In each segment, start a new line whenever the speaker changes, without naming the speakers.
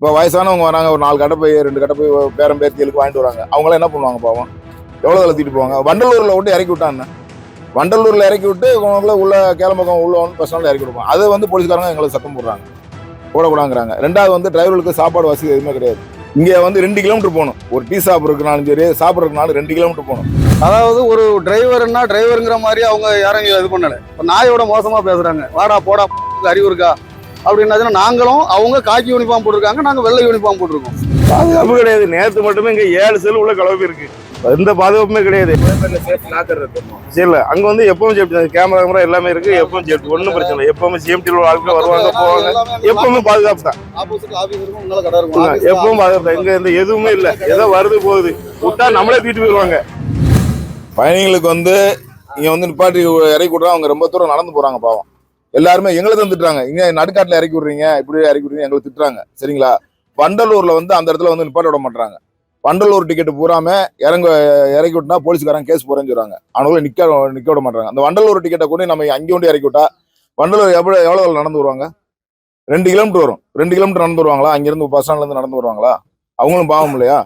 இப்போ வயசானவங்க வராங்க ஒரு நாலு கடை போய் ரெண்டு கடை போய் பேரம் பேத்திகளுக்கு வாங்கிட்டு வராங்க. அவங்களாம் என்ன பண்ணுவாங்க பாவம்? எவ்வளோ தூக்கிட்டு போவாங்க? வண்டலூரில் விட்டு இறக்கி விட்டான்னு வண்டலூரில் இறக்கி விட்டு உங்களை உள்ள கேளம்பக்கம் உள்ள வந்து பஸ் ஸ்டாண்டில் இறக்கி விடுவாங்க அது வந்து போலீஸ்காரங்க எங்களை சத்தம் போடுறாங்க. போடக்கூடாங்கிறாங்க ரெண்டாவது வந்து டிரைவர்களுக்கு சாப்பாடு வசதி எதுவுமே கிடையாது. இங்கே வந்து ரெண்டு கிலோமீட்டர் போகணும். ஒரு டீ சாப்பிட்றதுனாலும் சரி சாப்பிட்றதுனாலும் ரெண்டு கிலோமீட்டர் போகணும்.
அதாவது ஒரு டிரைவர்னா டிரைவருங்கிற மாதிரி அவங்க யாரும் இது பண்ணலை. இப்போ நாயோட மோசமாக பேசுகிறாங்க வாடா போடா அறிவு இருக்கா? அப்படின்னாச்சுன்னா நாங்களும் அவங்க காக்கி யூனிஃபார்ம் போட்டிருக்காங்க நாங்க வெள்ளை யூனிஃபார்ம் போட்டிருக்கோம்.
பாதுகாப்பு கிடையாது. நேத்து மட்டுமே இங்க ஏழு செல் உள்ள கலவை இருக்கு. எந்த பாதுகாப்புமே கிடையாது. இல்ல. அங்க வந்து எப்பவும் சேஃப்டி கேமரா கேமரா எல்லாமே இருக்கு. எப்பவும் சேஃப்டி ஒன்றும் பிரச்சனை இல்லை. எப்பவுமே சேஃப்டியில் ஆட்கள் வருவாங்க போவாங்க. எப்பவுமே பாதுகாப்பு தான். எப்பவும் பாதுகாப்பு தான். இங்க எந்த எதுவுமே இல்ல. ஏதோ வருது போகுது. விட்டா நம்மளே தூக்கிட்டு போயிருவாங்க
பயணிகளுக்கு வந்து இங்கே வந்து நிப்பாட்டி இறக்கி விட்றா அவங்க ரொம்ப தூரம் நடந்து போகிறாங்க பாவம். எல்லாருமே எங்களை தான் திட்டுறாங்க. இங்கே நடுக்காட்டில் இறக்கி விட்றீங்க இப்படி இறக்கி விடுறீங்க எங்களை திட்டுறாங்க. சரிங்களா? வண்டலூர்ல வந்து அந்த இடத்துல வந்து நிப்பாட்ட விட மாட்டாங்க வண்டலூர் டிக்கெட் பூராம இறங்க இறக்கி விட்டா போலீஸ்காரங்க கேஸ் போறேன்னு சொல்றாங்க. அவனுக்குள்ள நிக்க நிக்க விட மாட்டாங்க அந்த வண்டலூர் டிக்கெட்டை கொண்டு நம்ம அங்கே கொண்டு இறக்கி விட்டா வண்டலூர் எவ்வளோ எவ்வளோ நடந்து வருவாங்க? ரெண்டு கிலோமீட்டர் வரும். ரெண்டு கிலோமீட்டர் நடந்து வருவாங்களா? அங்கிருந்து பஸ் ஸ்டாண்ட்லேருந்து நடந்து வருவாங்களா? அவங்களும் பாவம் இல்லையா?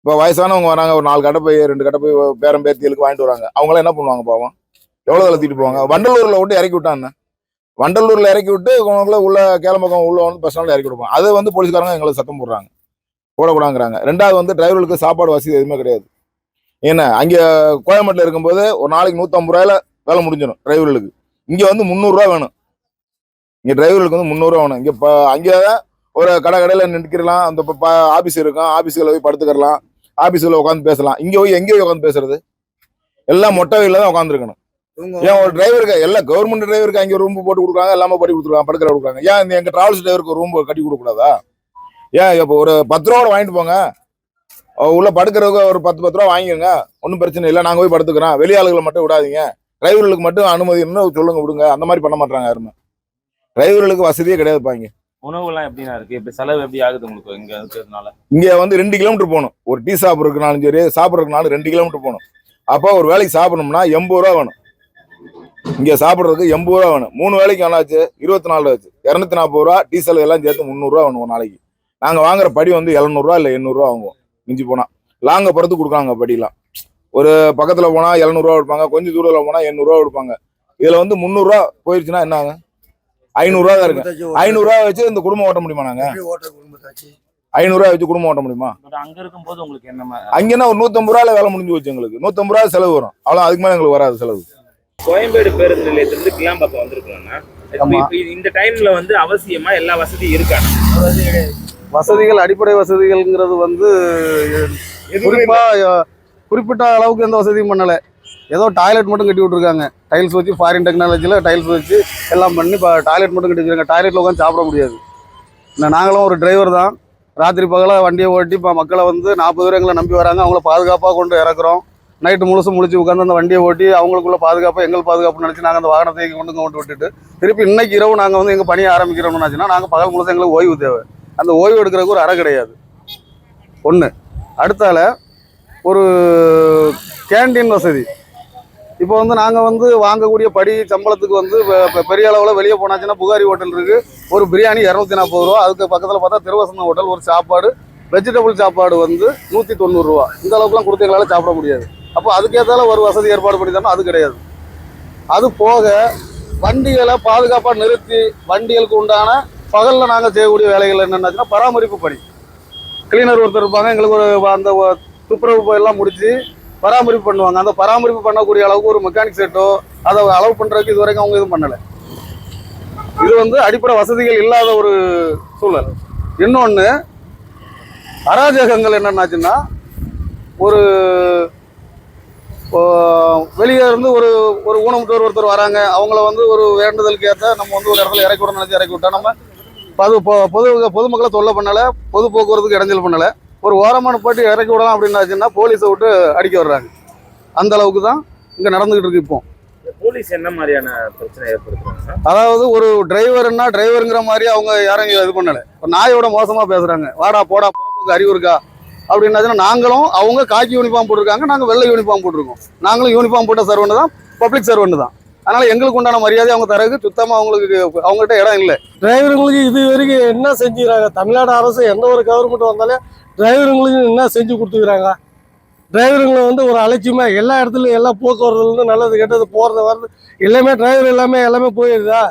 இப்போ வயசானவங்க வராங்க ஒரு நாலு கடை போய் ரெண்டு கடை போய் பேரம் பேத்திகளுக்கு வாங்கிட்டு வராங்க? அவங்களாம் என்ன பண்ணுவாங்க பாவம்? எவ்வளோ தூக்கிட்டு போவாங்க? வண்டலூரில் விட்டு இறக்கி விட்டான்னு வண்டலூரில் இறக்கி விட்டு உங்களை உள்ள கேளம்பக்கம் உள்ள வந்து பஸ் ஸ்டாண்டில் இறக்கி விடுவோம் அது வந்து போலீஸ்காரங்க எங்களுக்கு சத்தம் போடுறாங்க. போடக்கூடாங்கிறாங்க ரெண்டாவது வந்து டிரைவர்களுக்கு சாப்பாடு வசதி எதுவுமே கிடையாது. ஏன்னா அங்கே கோயம்பேட்டில் இருக்கும்போது ஒரு நாளைக்கு நூற்றம்பது ரூபாயில வேலை முடிஞ்சிடும் டிரைவர்களுக்கு இங்கே வந்து முந்நூறுரூவா வேணும். இங்கே டிரைவர்களுக்கு வந்து முந்நூறுரூவா வேணும். இங்கே இப்போ அங்கே ஒரு கடை கடையில் நிற்கிறலாம் அந்த ஆஃபீஸ் இருக்கும். ஆஃபீஸில் போய் படுத்துக்கிறலாம். ஆஃபீஸில் உட்காந்து பேசலாம். இங்கே போய் எங்கே போய் உட்காந்து பேசுறது? எல்லாம் மொட்டை வெயில தான் உட்காந்துருக்கணும் ஏன் ஒரு டிரைவருக்கு எல்லாம் கவர்மெண்ட் டிரைவருக்கு அங்கே ரூம் போட்டு கொடுக்குறாங்க எல்லாமே பண்ணி கொடுத்துருக்காங்க படுக்கிற கொடுக்குறாங்க. ஏன் எங்கள் டிராவல்ஸ் டிரைவருக்கு ரூம் கட்டி கொடுக்கூடாதா ஏன் இப்போ ஒரு பத்து ரூபா கூட வாங்கிட்டு போங்க. உள்ள படுக்கிறதுக்கு ஒரு பத்து பத்து ரூபா வாங்கிக்கோங்க. ஒன்றும் பிரச்சனை இல்லை நாங்கள் போய் படுத்துக்கிறோம். வெளி ஆளுகளை மட்டும் விடாதீங்க. டிரைவர்களுக்கு மட்டும் அனுமதி இருந்தா சொல்லுங்க விடுங்க. அந்த மாதிரி பண்ண மாட்டாங்க யாருமே. டிரைவர்களுக்கு வசதியே கிடையாதுப்பா இங்க.
உணவுலாம் எப்படிண்ணா இருக்கு? இப்ப செலவு எப்படி ஆகுது உங்களுக்கு இங்க இருக்கிறதுனால?
இங்க வந்து ரெண்டு கிலோமீட்டர் போகணும். ஒரு டீ சாப்பிட்றதுக்குனாலும் சரி சாப்பிட்றதுக்குனாலும் ரெண்டு கிலோமீட்டர் போகணும். அப்போ ஒரு வேலைக்கு சாப்பிடணும்னா எண்பது ரூபா வேணும். இங்க சாப்பிட்றதுக்கு எண்பது ரூபா வேணும். மூணு வேலைக்கு என்னாச்சு? இருபத்தி நாலு ஆச்சு. இரநூத்தி நாற்பது ரூபா டீசல் எல்லாம் சேர்த்து முந்நூறுரூவா வேணும் ஒரு நாளைக்கு. நாங்கள் வாங்குற படி வந்து எழுநூறுவா இல்லை எண்ணூறுரூவா வாங்குவோம். மிஞ்சி போனால் லாங்கை பொறுத்து கொடுக்காங்க படிலாம். ஒரு பக்கத்தில் போனால் எழுநூறுவா கொடுப்பாங்க. கொஞ்சம் தூரத்தில் போனால் எண்ணூறுரூவா கொடுப்பாங்க. இதில் வந்து முந்நூறுரூவா போயிடுச்சுன்னா என்னங்க? ஐநூறுரூவா தான் இருக்கு. ஐநூறுரூவா வச்சு இந்த குடும்பம் ஓட்ட முடியுமா நாங்கள் ஐநூறுரூவா வச்சு குடும்பம் ஓட்ட முடியுமா?
பட் அங்க இருக்கும்போது உங்களுக்கு என்ன
அங்கன்னா ஒரு நூத்தம்பது ரூபாயில வேலை முடிஞ்சு போச்சு எங்களுக்கு. நூத்தம்பது ரூபா செலவு வரும். அவ்வளோ அதுக்கு மேலே எங்களுக்கு வராது செலவு.
கோயம்பேடு பேருந்து நிலையத்திலிருந்து கிளாம்பாக்கம் வந்திருக்கோம்னா இந்த டைம்ல வந்து அவசியமா எல்லா வசதியும் இருக்கா?
வசதிகள் அடிப்படை வசதிகள்ங்கிறது வந்து குறிப்பா குறிப்பிட்ட அளவுக்கு எந்த வசதியும் பண்ணல. ஏதோ டாய்லெட் மட்டும் கட்டி விட்டுருக்காங்க. டைல்ஸ் வச்சு ஃபாரின் டெக்னாலஜியில் டைல்ஸ் வச்சு எல்லாம் பண்ணி இப்போ டாய்லெட் மட்டும் கட்டி வச்சிருக்காங்க. டாய்லெட்டில் உட்காந்து சாப்பிட முடியாது. நாங்களும் ஒரு டிரைவர் தான். ராத்திரி பகலாக வண்டியை ஓட்டி இப்போ மக்களை வந்து நாற்பது பேர் எங்களை நம்பி வராங்க. அவங்கள பாதுகாப்பாக கொண்டு இறக்குறோம். நைட்டு முழுசும் முடிச்சு உட்காந்து அந்த வண்டியை ஓட்டி அவங்களுக்குள்ள பாதுகாப்பு எங்கள் பாதுகாப்பு நினச்சி நாங்கள் அந்த வாகனத்தை இங்கே கொண்டு கொண்டு விட்டுட்டு திருப்பி இன்னைக்கு இரவு நாங்கள் வந்து எங்கள் பணியை ஆரம்பிக்கிறோம்னாச்சுன்னா நாங்கள் பகல் முழுசும் எங்களுக்கு ஓய்வு தேவை. அந்த ஓய்வு எடுக்கிறதுக்கு ஒரு அறை கிடையாது. ஒன்று அடுத்தால ஒரு கேண்டீன் வசதி. இப்போ வந்து நாங்கள் வந்து வாங்கக்கூடிய படி சம்பளத்துக்கு வந்து பெரிய அளவில் வெளியே போனாச்சுன்னா புகாரி ஹோட்டல் இருக்குது ஒரு பிரியாணி இரநூத்தி நாற்பது ரூபா. அதுக்கு பக்கத்தில் பார்த்தா திருவசந்த ஹோட்டல் ஒரு சாப்பாடு வெஜிடபிள் சாப்பாடு வந்து நூற்றி தொண்ணூறுரூவா இந்த அளவுக்குலாம் கொடுத்து எங்களால் சாப்பிட முடியாது. அப்போ அதுக்கேற்றால ஒரு வசதி ஏற்பாடு பண்ணி தரணும் அது கிடையாது. அது போக வண்டிகளை பாதுகாப்பாக நிறுத்தி வண்டிகளுக்கு உண்டான பகலில் நாங்கள் செய்யக்கூடிய வேலைகள் என்னென்னாச்சுன்னா பராமரிப்பு பணி. கிளீனர் ஒருத்தர் இருப்பாங்க எங்களுக்கு ஒரு அந்த துப்புரவு எல்லாம் முடித்து பராமரிப்பு பண்ணுவாங்க. அந்த பராமரிப்பு பண்ணக்கூடிய அளவுக்கு ஒரு மெக்கானிக் செட்டோ அதை அளவு பண்ணுறதுக்கு இது வரைக்கும் அவங்க எதுவும் பண்ணலை. இது வந்து அடிப்படை வசதிகள் இல்லாத ஒரு சூழல். இன்னொன்று அராஜகங்கள் என்னென்னாச்சுன்னா ஒரு வெளியே இருந்து ஒரு ஒரு ஊனமுற்றோர் ஒருத்தர் வராங்க. அவங்கள வந்து ஒரு வேண்டுதலுக்கு ஏற்ற நம்ம வந்து ஒரு இடத்துல இறக்கி விட நினைச்சு இறக்கி விட்டா நம்ம பது பொது பொதுமக்களை தொல்லை பண்ணலை பொது போக்குவரத்துக்கு இடைஞ்சல் பண்ணலை. ஒரு ஓரமான போட்டு இறக்கி விடலாம் அப்படின்னாச்சுன்னா போலீஸை விட்டு அடிக்க வர்றாங்க. அந்த அளவுக்கு தான் இங்கே நடந்துகிட்டு இருக்கு இப்போ.
போலீஸ் என்ன மாதிரியான பிரச்சனை ஏற்படுத்துறாங்க?
அதாவது ஒரு டிரைவர்னா டிரைவருங்கிற மாதிரி அவங்க யாரும் இது பண்ணல. நாயோட மோசமா பேசுறாங்க. வாடா போடா அறிவு இருக்கா? அப்படின்னா நாங்களும் அவங்க காக்கி யூனிஃபார்ம் போட்டிருக்காங்க நாங்கள் வெள்ளை யூனிஃபார்ம் போட்டிருக்கோம். நாங்களும் யூனிஃபார்ம் போட்ட சர்வெண்ட் தான் பப்ளிக் சர்வெண்ட் தான் அதனால எங்களுக்கு உண்டான மரியாதை அவங்க தரகு சுத்தமாக அவங்களுக்கு அவங்ககிட்ட இடம் இல்லை.
டிரைவருங்களுக்கு இது வரைக்கும் என்ன செஞ்சுக்கிறாங்க? தமிழ்நாடு அரசு எந்த ஒரு கவர்மெண்ட் வந்தாலும் டிரைவருங்களுக்கு என்ன செஞ்சு கொடுத்துக்கிறாங்க? டிரைவருங்களை வந்து ஒரு அலட்சியமாக எல்லா இடத்துலையும் எல்லா போக்குவரத்துலேருந்து நல்லது கெட்டது போகிறது வர்றது எல்லாமே டிரைவர் எல்லாமே எல்லாமே போயிடுதா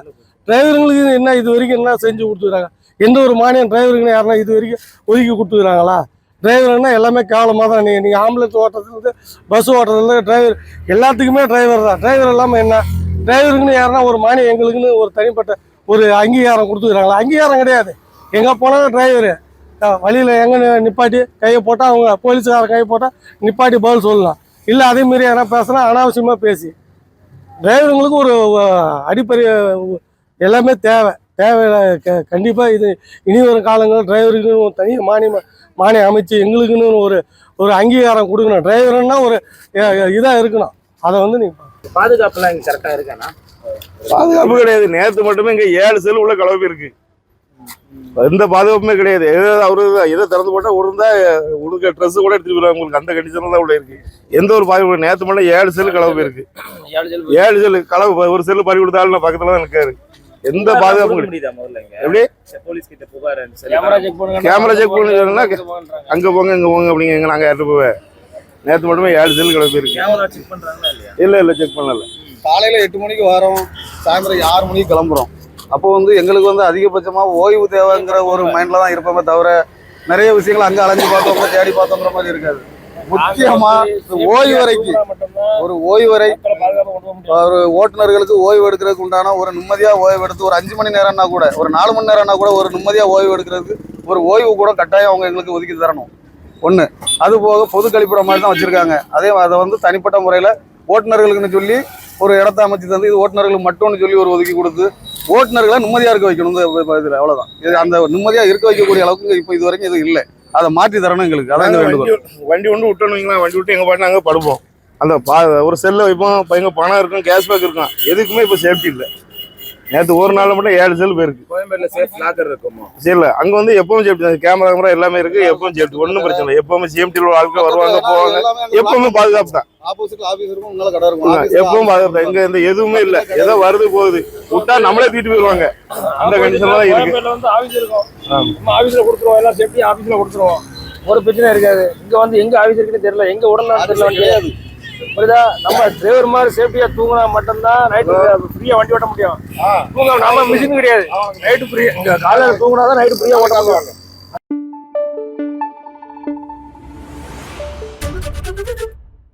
டிரைவருங்களுக்கு என்ன இது வரைக்கும் என்ன செஞ்சு கொடுத்துக்கிறாங்க? எந்த ஒரு மானியம் டிரைவருங்க யாருன்னா இது வரைக்கும் ஒதுக்கி கொடுத்துக்கிறாங்களா? டிரைவர்னா எல்லாமே கேவலமாக தான் நீங்கள் நீங்கள் ஆம்புலன்ஸ் ஓட்டுறதுலேருந்து பஸ் ஓட்டுறதுலேருந்து டிரைவர் எல்லாத்துக்குமே டிரைவர் தான். டிரைவர் இல்லாமல் என்ன? டிரைவருக்குன்னு யாருன்னா ஒரு மானியம் எங்களுக்குன்னு ஒரு தனிப்பட்ட ஒரு அங்கீகாரம் கொடுத்துக்கிறாங்களா? அங்கீகாரம் கிடையாது. எங்கே போனாலும் டிரைவரு வழியில் எங்கே நிப்பாட்டி கையை போட்டால் அவங்க போலீஸுக்கார கையை போட்டால் நிப்பாட்டி பதில் சொல்லலாம். இல்லை அதே மாரி யாரா பேசுனா அனாவசியமாக பேசி. டிரைவருங்களுக்கு ஒரு அடிப்படை எல்லாமே தேவை. தேவை க கண்டிப்பாக இது இனி வரும் காலங்கள் டிரைவருக்குன்னு ஒரு தனி மானியம் மானியம் அமைச்சு எங்களுக்குன்னு ஒரு ஒரு அங்கீகாரம் கொடுக்கணும். டிரைவருன்னா ஒரு இதாக இருக்கணும். அதை வந்து நீ
பாதுகாப்புலாம் இங்க கரெக்டா இருக்காண்ணா
பாதுகாப்பு கிடையாது. நேத்து மட்டுமே இங்க ஏழு செல் உள்ள கலவை இருக்கு. எந்த பாதுகாப்புமே கிடையாது. எதோ அவரு எதை திறந்து போட்டா உருந்தா உடுக்க ட்ரெஸ் கூட எடுத்துட்டு போயிருவாங்க உங்களுக்கு அந்த கண்டிஷன்ல தான் உள்ள இருக்கு. எந்த ஒரு பாதுகாப்பு நேத்து மட்டும் ஏழு செல் கலவை இருக்கு. ஏழு செல் கலவு ஒரு செல்லு பறி கொடுத்தாலும் நான் பக்கத்துல தான் நிக்காரு. எந்த பாதுகாப்பும் எப்படி?
போலீஸ் கிட்ட புகார்
கேமரா செக் பண்ணுங்க.
கேமரா செக் பண்ணி சொன்னா அங்க போங்க இங்க போங்க அப்படிங்க எங்க நாங்க யார்ட்டு போவேன்? நேத்து மட்டுமே ஏழு செல்
இல்லையா?
இல்ல இல்ல செக் பண்ணல.
காலையில எட்டு மணிக்கு வரோம். சாயந்தரம் ஆறு மணிக்கு கிளம்புறோம். அப்போ வந்து எங்களுக்கு வந்து அதிகபட்சமா ஓய்வு தேவைங்கிற ஒரு மைண்ட்ல தான் இருப்போமே தவிர நிறைய விஷயங்கள் அங்க அலைஞ்சு பார்த்தோம் தேடி பார்த்தோங்கிற மாதிரி இருக்காது. முக்கியமா ஓய்வு வரைக்கு ஒரு ஓய்வு வரை ஒரு ஓட்டுநர்களுக்கு ஓய்வு எடுக்கிறதுக்கு உண்டான ஒரு நிம்மதியா ஓய்வு எடுத்து ஒரு அஞ்சு மணி நேரம்னா கூட ஒரு நாலு மணி நேரம்னா கூட ஒரு நிம்மதியா ஓய்வு எடுக்கிறதுக்கு ஒரு ஓய்வு கூட கட்டாயம் அவங்க எங்களுக்கு ஒதுக்கி தரணும். ஒண்ணு அது போக பொது கழிப்பிடம் மாதிரி தான் வச்சிருக்காங்க. அதே அதை வந்து தனிப்பட்ட முறையில ஓட்டுநர்களுக்குன்னு சொல்லி ஒரு இடத்த அமைச்சு தந்து இது ஓட்டுநர்களுக்கு மட்டும்னு சொல்லி ஒரு ஒதுக்கி கொடுத்து ஓட்டுநர்களை நிம்மதியா இருக்க வைக்கணும் இந்த இதுல அவ்வளவுதான். இது அந்த நிம்மதியா இருக்க வைக்கக்கூடிய அளவுக்கு இப்போ இது வரைக்கும் இது இல்லை. அதை மாற்றி தரணும் எங்களுக்கு. அதான் வேண்டுகோள்.
வண்டி ஒன்று வைங்களேன் வண்டி விட்டு எங்க பாட்டு அங்கே படுப்போம். அந்த பா ஒரு செல்ல வைப்போம் இப்ப எங்க பணம் இருக்கும் கேஷ்பேக் இருக்கும். எதுக்குமே இப்போ சேஃப்டி இல்லை. நேற்று ஒரு நாள் மட்டும் ஏழு செல் போயிருக்கு.
கோயம்பேடுல சேஃப் லாக்கர் இருக்குமோ?
சரி இல்லை. அங்கே வந்து எப்பவும் சேஃப்டி தான். கேமரா கேமரா எல்லாமே இருக்கு. எப்பவும் சேஃப்டி ஒன்றும் பிரச்சனை இல்லை. எப்பவுமே சிஎம்டியில் ஆட்கள் வருவாங்க போவாங்க. எப்பவுமே பாதுகாப்பு தான். எப்பவும் பாதுகாப்பு தான். எங்க இந்த எதுவுமே இல்லை. ஏதோ வருது போகுது. விட்டா நம்மளே தீட்டு போயிடுவாங்க. அந்த கண்டிஷன்ல தான் இருக்கு.
கோயம்பேடுல வந்து ஆஃபீஸ் இருக்கும். நம்ம ஆஃபீஸில் கொடுத்துருவோம். எல்லாம் சேஃப்டி ஆஃபீஸில் கொடுத்துருவோம். ஒரு பிரச்சனை இருக்காது. இங்கே வந்து எங்கே ஆஃபீஸ் இருக்குன்னு தெரியல. எங்கே உடலாம் தெரியல. வண்டி புரியுதா? நம்ம டிரைவர் மாதிரி சேஃப்டியாக தூங்கினா மட்டும்தான் நைட்டு ஃப்ரீயாக வண்டி ஓட்ட முடியும். தூங்க நம்ம மிஷின் கிடையாது. நைட்டு ஃப்ரீ காலையில் தூங்கினா தான் நைட்டு ஃப்ரீயாக ஓட்ட முடியும்.